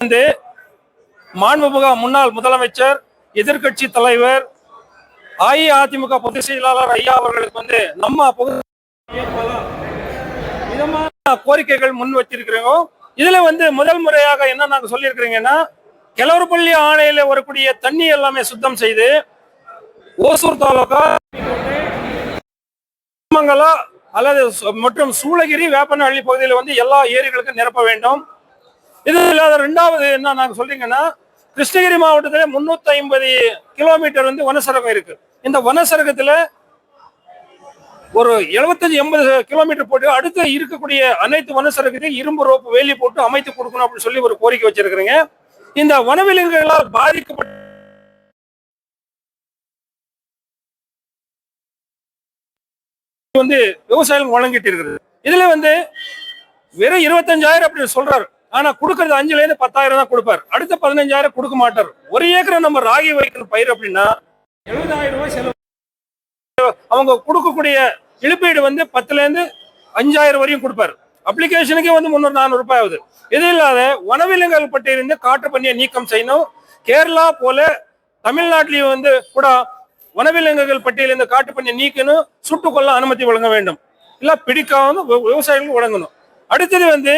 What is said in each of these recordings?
வந்து மாண்புமிகு முன்னாள் முதலமைச்சர் எதிர்க்கட்சி தலைவர் அஇஅதிமுக பொதுச் செயலாளர் ஐயா அவர்களுக்கு வந்து நம்ம விதமான கோரிக்கைகள் முன் வச்சிருக்கிறோம். இதுல வந்து முதல் முறையாக என்ன நாங்க சொல்லியிருக்கிறீங்கன்னா கிளவரப்பள்ளி ஆணையில வரக்கூடிய தண்ணி எல்லாமே சுத்தம் செய்து ஓசூர் தாலுகா அல்லது மற்றும் சூளகிரி வேப்பனஹள்ளி பகுதியில் வந்து எல்லா ஏரிகளுக்கும் நிரப்ப வேண்டும். இது இல்லாத ரெண்டாவது என்ன நான் சொல்றீங்கன்னா கிருஷ்ணகிரி மாவட்டத்துல முன்னூத்தி ஐம்பது கிலோமீட்டர் வந்து வனசரகம் இருக்கு. இந்த வனசரகத்துல ஒரு 75 எண்பது கிலோமீட்டர் போட்டு அடுத்து இருக்கக்கூடிய அனைத்து வனசரகத்தையும் இரும்பு ரோப்பு வேலி போட்டு அமைத்து கொடுக்கணும் அப்படின்னு சொல்லி ஒரு கோரிக்கை வச்சிருக்கிறீங்க. இந்த வனவிலங்குகளால் பாதிக்கப்பட்ட வந்து விவசாயிகள் வழங்கிட்டு இருக்கிறது இதுல வந்து வெறும் இருபத்தஞ்சாயிரம் அப்படின்னு சொல்றாரு. ஆனா கொடுக்கறது அஞ்சுல இருந்து பத்தாயிரம் தான் கொடுப்பார். அடுத்த பதினஞ்சாயிரம் கொடுக்க மாட்டார். ஒரு ஏக்கர் நம்ம ராகி வைக்கிற பயிர் அப்படின்னா எழுபதாயிரம் ரூபாய் செலவு. அவங்க கொடுக்கக்கூடிய இழப்பீடு வந்து பத்துல இருந்து அஞ்சாயிரம் வரையும் கொடுப்பாரு. அப்ளிகேஷனுக்கே வந்து முன்னூறு நானூறு ரூபாய் ஆகுது. இது இல்லாத வனவிலங்குகள் பட்டியலிருந்து காட்டு பண்ணியை நீக்கம் செய்யணும். கேரளா போல தமிழ்நாட்டிலையும் வந்து கூட வனவிலங்குகள் பட்டியலிருந்து காட்டு பண்ணியை நீக்கணும். சுட்டுக்கொள்ள அனுமதி வழங்க வேண்டும். இல்ல பிடிக்காம விவசாயிகளுக்கு வழங்கணும். அடுத்தது வந்து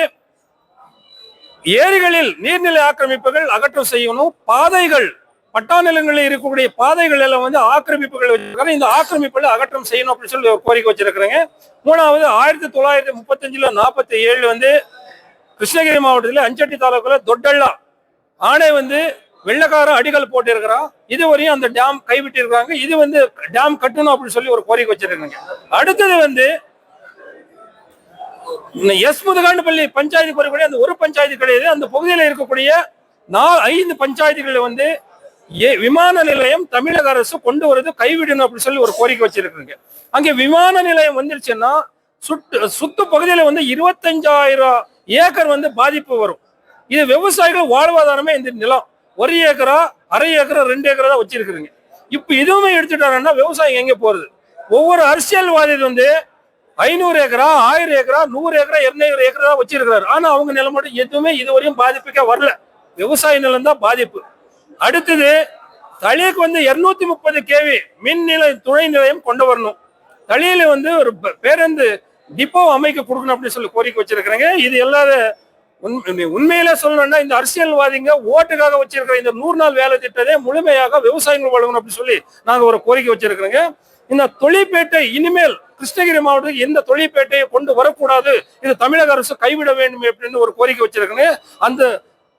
ஏரிகளில் நீர்நிலை ஆக்கிரமிப்புகள் அகற்றம் செய்யணும். பாதைகள் பட்டா நிலங்களில் இருக்கக்கூடிய பாதைகள் எல்லாம் வந்து ஆக்கிரமிப்புகள் வச்சிருக்காங்க. இந்த ஆக்கிரமிப்புகளை அகற்றம் செய்யணும் அப்படின்னு சொல்லி ஒரு கோரிக்கை வச்சிருக்கிறாங்க. மூணாவது ஆயிரத்தி தொள்ளாயிரத்தி முப்பத்தஞ்சுல நாற்பத்தி ஏழு வந்து கிருஷ்ணகிரி மாவட்டத்தில் அஞ்சட்டி தாலுக்கில் தொட்டல்லா ஆணை வந்து வெள்ளக்காரன் அடிகள் போட்டிருக்கிறான். இதுவரையும் அந்த டேம் கைவிட்டு இருக்காங்க இது வந்து டேம் கட்டணும் அப்படின்னு சொல்லி ஒரு கோரிக்கை வச்சிருக்காங்க அடுத்தது வந்து எஸ் முதுகாண்டுப்பள்ளி பஞ்சாயத்து குறைக்கூடிய அந்த ஒரு பஞ்சாயத்து கிடையாது. அந்த பகுதியில் இருக்கக்கூடிய நாலு ஐந்து பஞ்சாயத்துகளை வந்து ஏ- விமான நிலையம் தமிழக அரசு கொண்டு வரது கைவிடணும் அப்படின்னு சொல்லி ஒரு கோரிக்கை வச்சிருக்காங்க. அங்கே விமான நிலையம் வந்துருச்சுன்னா சுட்டு சுத்து பகுதியில் வந்து இருபத்தஞ்சாயிரம் ஏக்கர் வந்து பாதிப்பு வரும். இது விவசாயிகள் வாழ்வாதாரமே இந்த நிலம். ஒரு ஏக்கரா அரை ஏக்கரா ரெண்டு ஏக்கரா தான் வச்சிருக்கிறீங்க இப்போ இதுவுமே எடுத்துட்டாங்கன்னா விவசாயம் எங்கே போகிறது ஒவ்வொரு அரசியல்வாதி வந்து ஐநூறு ஏக்கரா ஆயிரம் ஏக்கரா நூறு ஏக்கரா இருநூறு ஏக்கரா தான் வச்சிருக்கிறாரு. ஆனா அவங்க நிலம் மட்டும் எதுவுமே இதுவரையும் பாதிப்புக்கே வரல. விவசாய நிலம் தான் பாதிப்பு. அடுத்தது தளியக்கு வந்து இருநூத்தி முப்பது கேவி மின் நிலை துணை நிலையம் கொண்டு வரணும். தளியில வந்து ஒரு பேருந்து டிப்போ அமைக்க கொடுக்கணும் அப்படின்னு சொல்லி கோரிக்கை வச்சிருக்கிறாங்க. இது எல்லாத உண்மை- உண்மையிலே சொல்லணும்னா இந்த அரசியல்வாதிங்க ஓட்டுக்காக வச்சிருக்கிற இந்த நூறு நாள் வேலை திட்டத்தை முழுமையாக விவசாயிகள் வழங்கணும் அப்படின்னு சொல்லி நாங்க ஒரு கோரிக்கை வச்சிருக்கிறோங்க. இந்த தொழிற்பேட்டை இனிமேல் கிருஷ்ணகிரி மாவட்டத்துக்கு எந்த தொழிற்பேட்டையை கொண்டு வரக்கூடாது இது தமிழக அரசு கைவிட வேண்டும் அப்படின்னு ஒரு கோரிக்கை வச்சிருக்கேங்க அந்த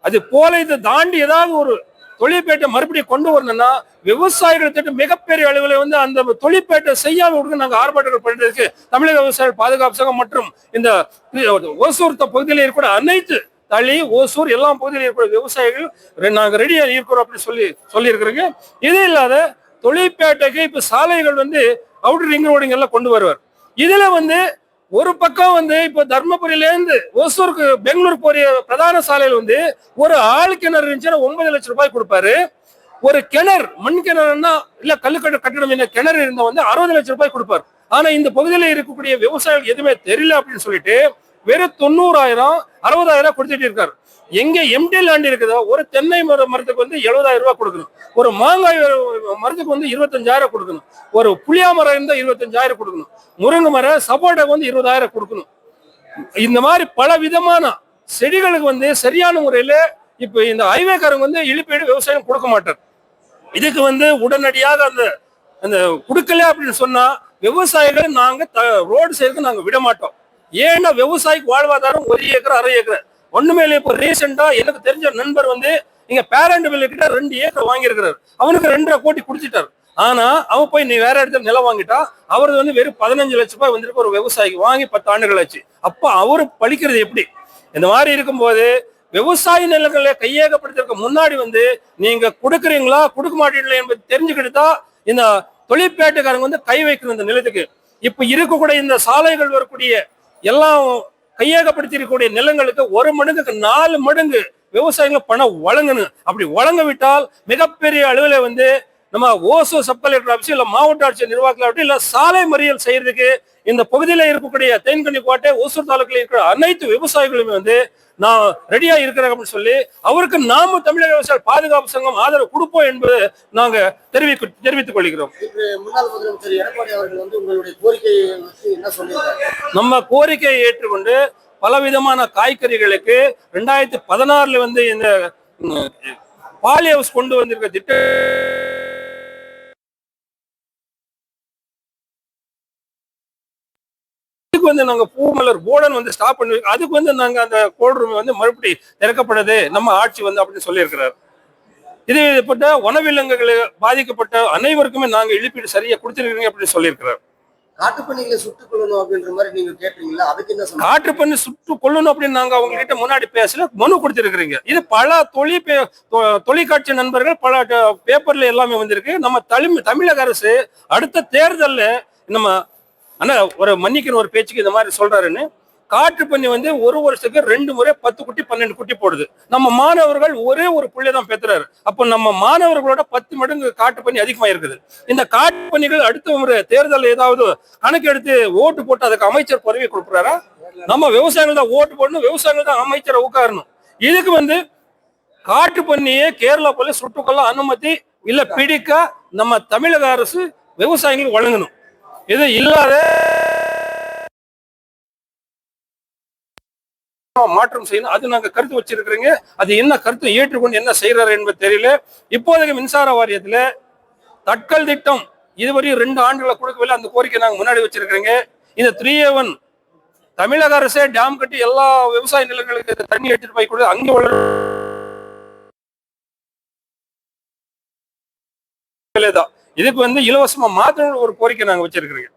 அது போல இதை தாண்டி ஏதாவது ஒரு தொழிற்பேட்டை மறுபடியும் கொண்டு வரணும்னா விவசாயிகள் திட்டம் மிகப்பெரிய அளவில் வந்து அந்த தொழிற்பேட்டை செய்யாம விடுங்க நாங்கள் ஆர்ப்பாட்டங்கள் பண்ணுறதுக்கு தமிழக விவசாயிகள் பாதுகாப்பு சங்கம் மற்றும் இந்த ஓசூர் பகுதியில் இருக்கக்கூடிய அனைத்து தளி ஓசூர் எல்லா பகுதியில் இருக்கக்கூடிய விவசாயிகள் நாங்கள் ரெடியாக இருக்கிறோம் அப்படின்னு சொல்லி சொல்லியிருக்கிறோங்க. இது இல்லாத தொழிற்பேட்டைக்கு இப்ப சாலைகள் வந்து அவுட் ரிங் ரோடுங்க எல்லாம் கொண்டு வருவார். இதுல வந்து ஒரு பக்கம் வந்து இப்ப தர்மபுரியிலேருந்து ஓசூருக்கு பெங்களூர் போற பிரதான சாலையில் வந்து ஒரு ஆள் கிணறு இருந்துச்சுன்னா ஒன்பது லட்சம் ரூபாய் கொடுப்பாரு. ஒரு கிணறு மண் கிணறுன்னா இல்ல கல்லுக்கட்டு கட்டணம் என்ன கிணறு இருந்தா வந்து அறுபது லட்சம் ரூபாய் கொடுப்பார். ஆனா இந்த பகுதியில் இருக்கக்கூடிய விவசாயிகள் எதுவுமே தெரியல அப்படின்னு சொல்லிட்டு வெறும் தொண்ணூறாயிரம் அறுபதாயிரம் கொடுத்துட்டு இருக்காரு. எங்க எம்டி லேண்ட் இருக்குதோ ஒரு தென்னை மர மரத்துக்கு வந்து எழுபதாயிரம் ரூபாய் கொடுக்கணும். ஒரு மாங்காய் மரத்துக்கு வந்து இருபத்தஞ்சாயிரம் கொடுக்கணும். ஒரு புளியா மரம் இருந்தால் இருபத்தஞ்சாயிரம் கொடுக்கணும். முருங்கை மரம் சப்போட்டாக்கு வந்து இருபதாயிரம் கொடுக்கணும். இந்த மாதிரி பல விதமான செடிகளுக்கு வந்து சரியான முறையில் இப்போ இந்த ஹைவேக்காரங்க வந்து இழுப்பீடு விவசாயம் கொடுக்க மாட்டார். இதுக்கு வந்து உடனடியாக அந்த அந்த கொடுக்கல அப்படின்னு சொன்னா விவசாயிகள் நாங்கள் ரோடு சைடுக்கு நாங்கள் விட மாட்டோம். ஏன்னா விவசாயிக்கு வாழ்வாதாரம் ஒரு ஏக்கர் அரை ஏக்கர். ஒண்ணுமே இல்லை இப்போ ரீசெண்டா எனக்கு தெரிஞ்ச நண்பர் வந்து இங்க பேரண்ட் பில்லு கிட்ட ரெண்டு ஏக்கர் வாங்கியிருக்கிறார். அவனுக்கு ரெண்டரை கோடி குடிச்சிட்டார் ஆனா அவன் போய் நீ வேற இடத்துல நிலம் வாங்கிட்டா அவரது வந்து வெறும் பதினஞ்சு லட்சம் ரூபாய் வந்திருக்கு ஒரு விவசாயிக்கு. வாங்கி பத்து ஆண்டுகள் ஆச்சு. அப்ப அவரு பழிக்கிறது எப்படி? இந்த மாதிரி இருக்கும்போது விவசாய நிலங்களை கையகப்படுத்துறதுக்கு முன்னாடி வந்து நீங்க கொடுக்குறீங்களா கொடுக்க மாட்டீங்களா என்பது தெரிஞ்சுக்கிட்டு தான் இந்த தொழிற்பேட்டைக்காரங்க வந்து கை வைக்கணும் இந்த நிலத்துக்கு. இப்ப இருக்கக்கூடிய இந்த சாலைகள் வரக்கூடிய எல்லாம் கையகப்படுத்திருக்கக்கூடிய நிலங்களுக்கு ஒரு மடங்குக்கு நாலு மடங்கு விவசாயிகள் பணம் வழங்கணும். அப்படி வழங்க விட்டால் மிகப்பெரிய அளவில் வந்து நம்ம ஓசோ சப் கலெக்டர் ஆஃபீஸ் இல்லை மாவட்ட ஆட்சியர் நிர்வாகத்தில் ஆகட்டும் இல்லை சாலை மறியல் செய்யறதுக்கு இந்த பகுதியில இருக்கக்கூடிய தேன்கனி கோட்டை ஒசூர் தாலுக்கில் இருக்கிற அனைத்து விவசாயிகளுமே வந்து நான் ரெடியா இருக்கிறேன் அப்படின்னு சொல்லி அவருக்கு நாம தமிழக விவசாய பாதுகாப்பு சங்கம் ஆதரவு கொடுப்போம் என்பது நாங்க தெரிவிக்க தெரிவித்துக் கொள்கிறோம். நம்ம கோரிக்கையை ஏற்றுக்கொண்டு பலவிதமான காய்கறிகளுக்கு ரெண்டாயிரத்தி பதினாறுல வந்து இந்த பாலி ஹவுஸ் கொண்டு வந்திருக்க திட்டம் வந்து நாங்க பூமலர் போர்டன் வந்து ஸ்டாப் பண்ணி அதுக்கு வந்து நாங்க அந்த கோல்ட் ரூம் வந்து மறுபடி திறக்கப்படுது நம்ம ஆட்சி வந்து அப்படின்னு சொல்லியிருக்கிறார். இது பட்ட வனவிலங்குகள் பாதிக்கப்பட்ட அனைவருக்குமே நாங்க இழப்பீடு சரியா கொடுத்திருக்கீங்க அப்படின்னு சொல்லியிருக்கிறார். காட்டுப்பணிகளை சுட்டுக் கொள்ளணும் அப்படின்ற மாதிரி நீங்க கேட்டீங்களா? அதுக்கு என்ன சொன்னாங்க காற்று பண்ணி சுட்டு கொள்ளணும் அப்படின்னு நாங்க அவங்க கிட்ட முன்னாடி பேசல மனு கொடுத்திருக்கிறீங்க. இது பல தொழி பே- தொ- தொலைக்காட்சி நண்பர்கள் பல பேப்பர்ல எல்லாமே வந்திருக்கு. நம்ம தமிழ் தமிழக அரசு அடுத்த தேர்தல்ல நம்ம ஆனா ஒரு மன்னிக்கிற ஒரு பேச்சுக்கு இந்த மாதிரி சொல்றாருன்னு காற்று பண்ணி வந்து ஒரு வருஷத்துக்கு ரெண்டு முறை பத்து குட்டி பன்னெண்டு குட்டி போடுது. நம்ம மாணவர்கள் ஒரே ஒரு புள்ளை தான் பெற்றுறாரு அப்போ நம்ம மாணவர்களோட பத்து மடங்கு காட்டு பண்ணி அதிகமா இருக்குது இந்த காட்டு பணிகள் அடுத்த ஒரு தேர்தல் ஏதாவது கணக்கு எடுத்து ஓட்டு போட்டு அதுக்கு அமைச்சர் பதவி கொடுக்குறாரா? நம்ம விவசாயிகள் தான் ஓட்டு போடணும் விவசாயிகள் தான் அமைச்சரை உட்காரணும் இதுக்கு வந்து காட்டு பண்ணியே கேரளா போல சுட்டுக்கொள்ள அனுமதி இல்ல பிடிக்க நம்ம தமிழக அரசு விவசாயிகளுக்கு வழங்கணும். இது இல்லாத மாற்றம் செய்யணும். அது நாங்க கருத்து வச்சிருக்கிறீங்க. அது என்ன கருத்து ஏற்றுக்கொண்டு என்ன செய்யறாரு என்பது தெரியல. இப்போதைக்கு மின்சார வாரியத்துல தட்கல் திட்டம் இதுவரையும் ரெண்டு ஆண்டுகளை கொடுக்கவில்லை. அந்த கோரிக்கை நாங்க முன்னாடி வச்சிருக்கிறீங்க. இந்த த்ரீ ஒன் தமிழக அரசே டேம் கட்டி எல்லா விவசாய நிலங்களுக்கு தண்ணி எடுத்துட்டு போய் கொடுத்து அங்கே வளர இதுக்கு வந்து இலவசமா மாற்றணும் ஒரு கோரிக்கை நாங்க வச்சிருக்கிறீங்க.